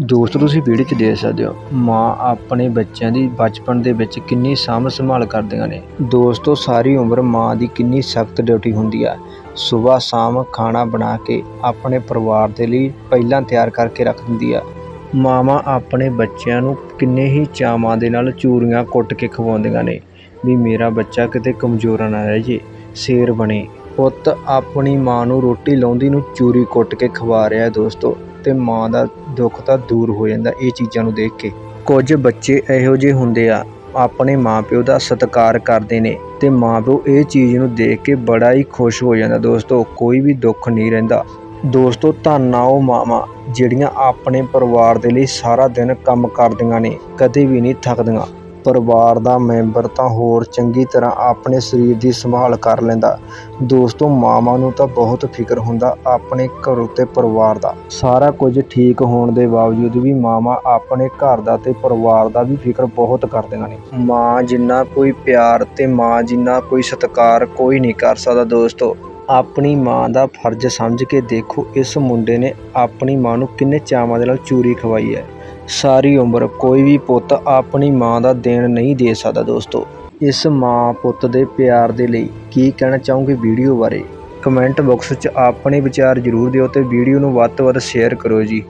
ਦੋਸਤੋ ਤੁਸੀਂ ਵੀਡੀਓ 'ਚ ਦੇਖ ਸਕਦੇ ਹੋ, ਮਾਂ ਆਪਣੇ ਬੱਚਿਆਂ ਦੀ ਬਚਪਨ ਦੇ ਵਿੱਚ ਕਿੰਨੀ ਸਾਂਭ ਸੰਭਾਲ ਕਰਦੀਆਂ ਨੇ। ਦੋਸਤੋ, ਸਾਰੀ ਉਮਰ ਮਾਂ ਦੀ ਕਿੰਨੀ ਸਖਤ ਡਿਊਟੀ ਹੁੰਦੀ ਆ। ਸਵੇਰ ਸ਼ਾਮ ਖਾਣਾ ਬਣਾ ਕੇ ਆਪਣੇ ਪਰਿਵਾਰ ਦੇ ਲਈ ਪਹਿਲਾਂ ਤਿਆਰ ਕਰਕੇ ਰੱਖ ਦਿੰਦੀ ਆ। ਮਾਵਾਂ ਆਪਣੇ ਬੱਚਿਆਂ ਨੂੰ ਕਿੰਨੇ ਹੀ ਚਾਵਾਂ ਦੇ ਨਾਲ ਚੂਰੀਆਂ ਕੁੱਟ ਕੇ ਖਵਾਉਂਦੀਆਂ ਨੇ। ਵੀ ਮੇਰਾ ਬੱਚਾ ਕਿਤੇ ਕਮਜ਼ੋਰ ਨਾ ਰਹਿ ਜੇ, ਸ਼ੇਰ ਬਣੇ। ਪੁੱਤ ਆਪਣੀ ਮਾਂ ਨੂੰ ਰੋਟੀ ਲਾਉਂਦੀ ਨੂੰ ਚੂਰੀ ਕੁੱਟ ਕੇ ਖਵਾ ਰਿਹਾ ਦੋਸਤੋ, ਤੇ ਮਾਂ ਦਾ ਦੁੱਖ ਤਾਂ ਦੂਰ ਹੋ ਜਾਂਦਾ ਇਹ ਚੀਜ਼ਾਂ ਨੂੰ ਦੇਖ ਕੇ। ਕੁਝ ਬੱਚੇ ਇਹੋ ਜਿਹੇ ਹੁੰਦੇ ਆ, ਆਪਣੇ ਮਾਪਿਓ ਦਾ ਸਤਿਕਾਰ ਕਰਦੇ ਨੇ ਤੇ ਮਾਪਿਓ ਇਹ ਚੀਜ਼ ਨੂੰ ਦੇਖ ਕੇ ਬੜਾ ਹੀ ਖੁਸ਼ ਹੋ ਜਾਂਦਾ। ਦੋਸਤੋ, ਕੋਈ ਵੀ ਦੁੱਖ ਨਹੀਂ ਰਹਿੰਦਾ। ਦੋਸਤੋ, ਧੰਨ ਉਹ ਮਾਵਾਂ ਜਿਹੜੀਆਂ ਆਪਣੇ ਪਰਿਵਾਰ ਦੇ ਲਈ ਸਾਰਾ ਦਿਨ ਕੰਮ ਕਰਦੀਆਂ ਨੇ, ਕਦੇ ਵੀ ਨਹੀਂ ਥੱਕਦੀਆਂ। ਪਰਿਵਾਰ ਦਾ ਮੈਂਬਰ ਤਾਂ ਹੋਰ ਚੰਗੀ ਤਰ੍ਹਾਂ ਆਪਣੇ ਸਰੀਰ ਦੀ ਸੰਭਾਲ ਕਰ ਲੈਂਦਾ। ਦੋਸਤੋ, ਮਾਵਾਂ ਨੂੰ ਤਾਂ ਬਹੁਤ ਫਿਕਰ ਹੁੰਦਾ ਆਪਣੇ ਘਰ ਉੱਤੇ ਪਰਿਵਾਰ ਦਾ। ਸਾਰਾ ਕੁਝ ਠੀਕ ਹੋਣ ਦੇ ਬਾਵਜੂਦ ਵੀ ਮਾਵਾਂ ਆਪਣੇ ਘਰ ਦਾ ਤੇ ਪਰਿਵਾਰ ਦਾ ਵੀ ਫਿਕਰ ਬਹੁਤ ਕਰਦੀਆਂ ਨੇ। ਮਾਂ ਜਿੰਨਾ ਕੋਈ ਪਿਆਰ ਤੇ ਮਾਂ ਜਿੰਨਾ ਕੋਈ ਸਤਿਕਾਰ ਕੋਈ ਨਹੀਂ ਕਰ ਸਕਦਾ ਦੋਸਤੋ। ਆਪਣੀ ਮਾਂ ਦਾ ਫਰਜ਼ ਸਮਝ ਕੇ ਦੇਖੋ ਇਸ ਮੁੰਡੇ ਨੇ ਆਪਣੀ ਮਾਂ ਨੂੰ ਕਿੰਨੇ ਚਾਵਾਂ ਦੇ ਨਾਲ ਚੂਰੀ ਖਵਾਈ ਹੈ। ਸਾਰੀ ਉਮਰ ਕੋਈ ਵੀ ਪੁੱਤ ਆਪਣੀ ਮਾਂ ਦਾ ਦੇਣ ਨਹੀਂ ਦੇ ਸਕਦਾ ਦੋਸਤੋ। ਇਸ ਮਾਂ ਪੁੱਤ ਦੇ ਪਿਆਰ ਦੇ ਲਈ ਕੀ ਕਹਿਣਾ ਚਾਹੋਗੇ ਵੀਡੀਓ ਬਾਰੇ? ਕਮੈਂਟ ਬਾਕਸ 'ਚ ਆਪਣੇ ਵਿਚਾਰ ਜ਼ਰੂਰ ਦਿਓ ਤੇ ਵੀਡੀਓ ਨੂੰ ਵੱਧ ਤੋਂ ਵੱਧ ਸ਼ੇਅਰ ਕਰੋ ਜੀ।